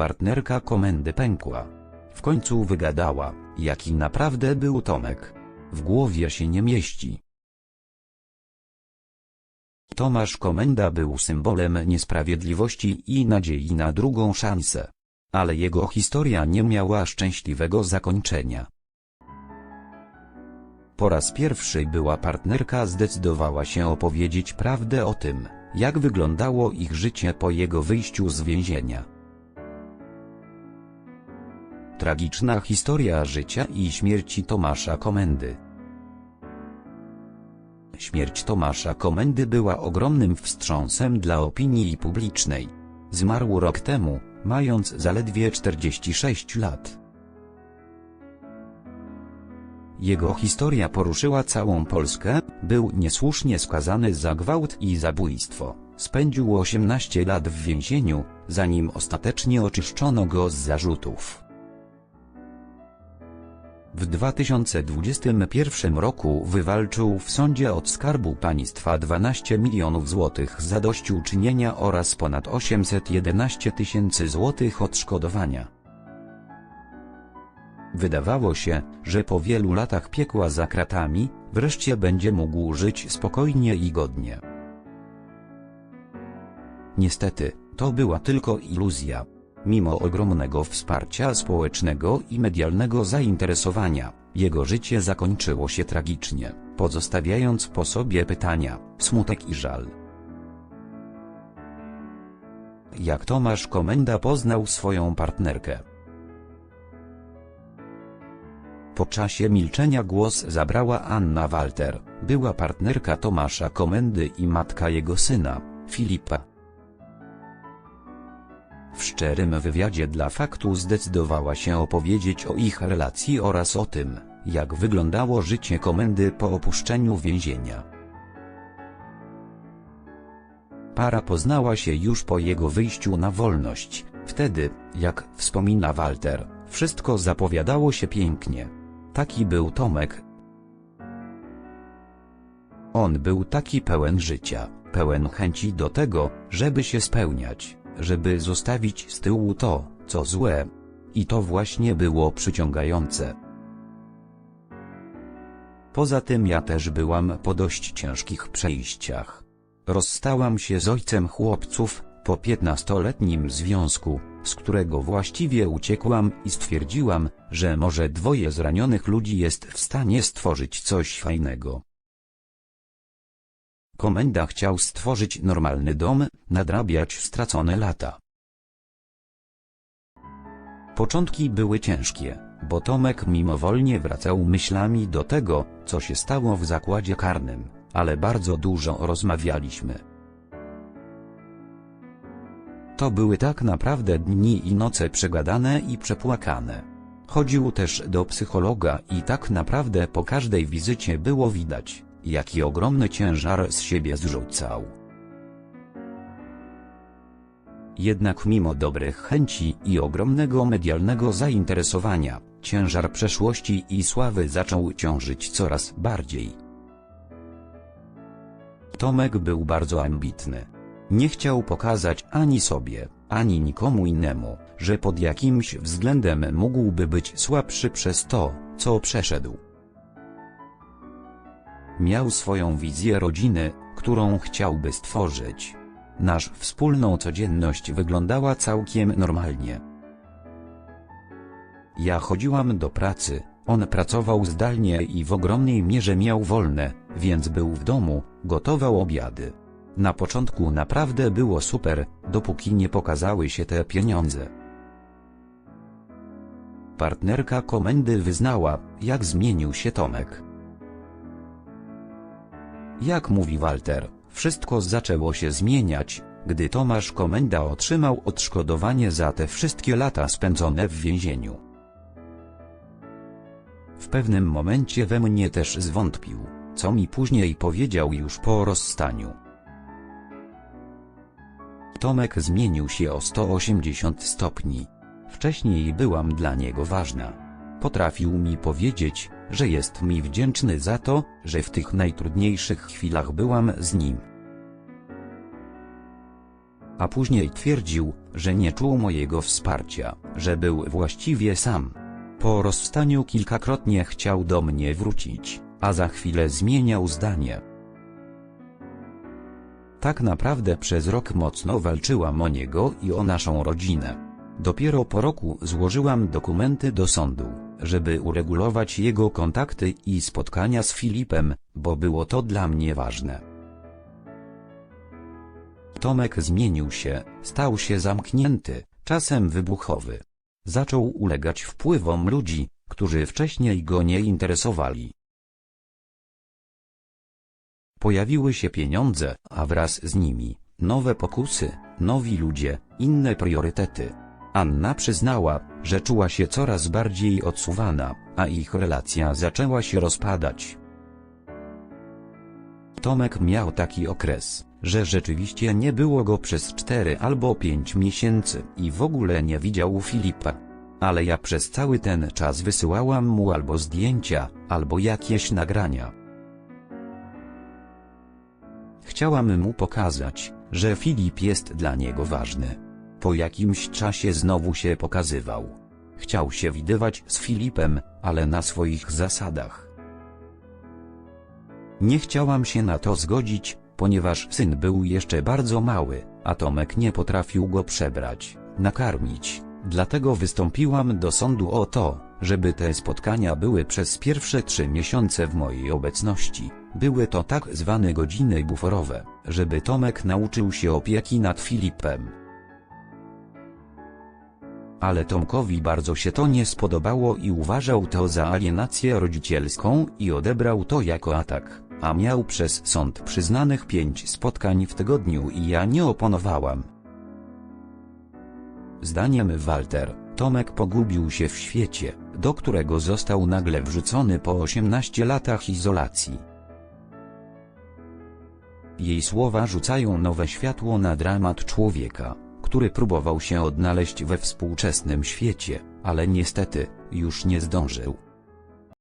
Partnerka komendy pękła. W końcu wygadała, jaki naprawdę był Tomek. W głowie się nie mieści. Tomasz Komenda był symbolem niesprawiedliwości i nadziei na drugą szansę. Ale jego historia nie miała szczęśliwego zakończenia. Po raz pierwszy była partnerka zdecydowała się opowiedzieć prawdę o tym, jak wyglądało ich życie po jego wyjściu z więzienia. Tragiczna historia życia i śmierci Tomasza Komendy Śmierć Tomasza Komendy była ogromnym wstrząsem dla opinii publicznej. Zmarł rok temu, mając zaledwie 46 lat. Jego historia poruszyła całą Polskę, był niesłusznie skazany za gwałt i zabójstwo. Spędził 18 lat w więzieniu, zanim ostatecznie oczyszczono go z zarzutów. W 2021 roku wywalczył w sądzie od Skarbu Państwa 12 milionów złotych zadośćuczynienia oraz ponad 811 tysięcy złotych odszkodowania. Wydawało się, że po wielu latach piekła za kratami, wreszcie będzie mógł żyć spokojnie i godnie. Niestety, to była tylko iluzja. Mimo ogromnego wsparcia społecznego i medialnego zainteresowania, jego życie zakończyło się tragicznie, pozostawiając po sobie pytania, smutek i żal. Jak Tomasz Komenda poznał swoją partnerkę? Po czasie milczenia głos zabrała Anna Walter, była partnerka Tomasza Komendy i matka jego syna, Filipa. W szczerym wywiadzie dla faktu zdecydowała się opowiedzieć o ich relacji oraz o tym, jak wyglądało życie komendy po opuszczeniu więzienia. Para poznała się już po jego wyjściu na wolność, wtedy, jak wspomina Walter, wszystko zapowiadało się pięknie. Taki był Tomek. On był taki pełen życia, pełen chęci do tego, żeby się spełniać żeby zostawić z tyłu to, co złe. I to właśnie było przyciągające. Poza tym ja też byłam po dość ciężkich przejściach. Rozstałam się z ojcem chłopców, po piętnastoletnim związku, z którego właściwie uciekłam i stwierdziłam, że może dwoje zranionych ludzi jest w stanie stworzyć coś fajnego. Komenda chciał stworzyć normalny dom, nadrabiać stracone lata. Początki były ciężkie, bo Tomek mimowolnie wracał myślami do tego, co się stało w zakładzie karnym, ale bardzo dużo rozmawialiśmy. To były tak naprawdę dni i noce przegadane i przepłakane. Chodził też do psychologa i tak naprawdę po każdej wizycie było widać, jaki ogromny ciężar z siebie zrzucał. Jednak mimo dobrych chęci i ogromnego medialnego zainteresowania, ciężar przeszłości i sławy zaczął ciążyć coraz bardziej. Tomek był bardzo ambitny. Nie chciał pokazać ani sobie, ani nikomu innemu, że pod jakimś względem mógłby być słabszy przez to, co przeszedł. Miał swoją wizję rodziny, którą chciałby stworzyć. Nasz wspólną codzienność wyglądała całkiem normalnie. Ja chodziłam do pracy, on pracował zdalnie i w ogromnej mierze miał wolne, więc był w domu, gotował obiady. Na początku naprawdę było super, dopóki nie pokazały się te pieniądze. Partnerka komendy wyznała, jak zmienił się Tomek. Jak mówi Walter, wszystko zaczęło się zmieniać, gdy Tomasz Komenda otrzymał odszkodowanie za te wszystkie lata spędzone w więzieniu. W pewnym momencie we mnie też zwątpił, co mi później powiedział już po rozstaniu. Tomek zmienił się o 180 stopni. Wcześniej byłam dla niego ważna. Potrafił mi powiedzieć, że jest mi wdzięczny za to, że w tych najtrudniejszych chwilach byłam z nim. A później twierdził, że nie czuł mojego wsparcia, że był właściwie sam. Po rozstaniu kilkakrotnie chciał do mnie wrócić, a za chwilę zmieniał zdanie. Tak naprawdę przez rok mocno walczyłam o niego i o naszą rodzinę. Dopiero po roku złożyłam dokumenty do sądu, żeby uregulować jego kontakty i spotkania z Filipem, bo było to dla mnie ważne. Tomek zmienił się, stał się zamknięty, czasem wybuchowy. Zaczął ulegać wpływom ludzi, którzy wcześniej go nie interesowali. Pojawiły się pieniądze, a wraz z nimi nowe pokusy, nowi ludzie, inne priorytety. Anna przyznała, że czuła się coraz bardziej odsuwana, a ich relacja zaczęła się rozpadać. Tomek miał taki okres, że rzeczywiście nie było go przez 4 albo 5 miesięcy i w ogóle nie widział Filipa. Ale ja przez cały ten czas wysyłałam mu albo zdjęcia, albo jakieś nagrania. Chciałam mu pokazać, że Filip jest dla niego ważny. Po jakimś czasie znowu się pokazywał. Chciał się widywać z Filipem, ale na swoich zasadach. Nie chciałam się na to zgodzić, ponieważ syn był jeszcze bardzo mały, a Tomek nie potrafił go przebrać, nakarmić. Dlatego wystąpiłam do sądu o to, żeby te spotkania były przez pierwsze trzy miesiące w mojej obecności. Były to tak zwane godziny buforowe, żeby Tomek nauczył się opieki nad Filipem. Ale Tomkowi bardzo się to nie spodobało i uważał to za alienację rodzicielską i odebrał to jako atak, a miał przez sąd przyznanych pięć spotkań w tygodniu i ja nie oponowałam. Zdaniem Walter, Tomek pogubił się w świecie, do którego został nagle wrzucony po 18 latach izolacji. Jej słowa rzucają nowe światło na dramat człowieka, który próbował się odnaleźć we współczesnym świecie, ale niestety, już nie zdążył.